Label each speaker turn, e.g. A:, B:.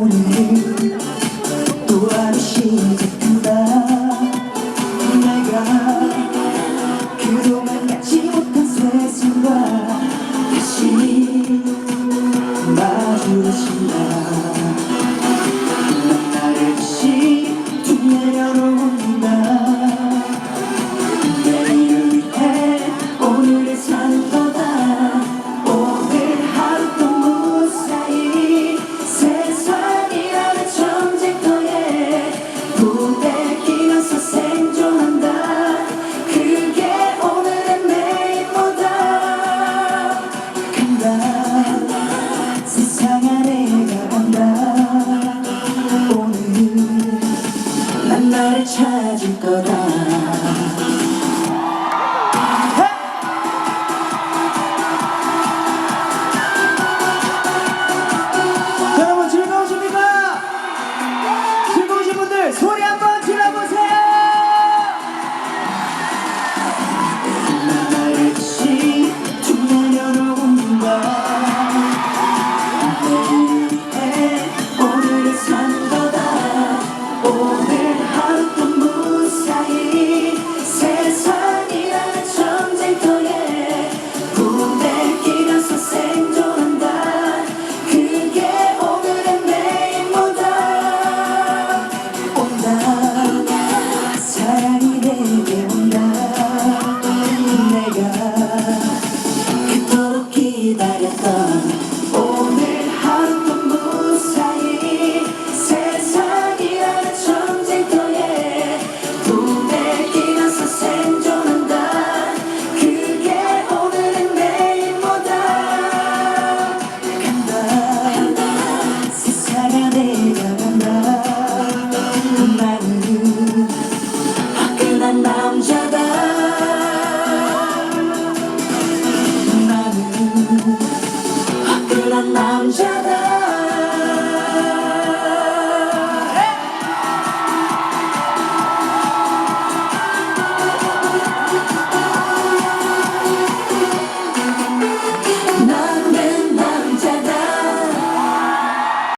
A: 우리 또 아는 시간. 난 너를 찾을 거다. time.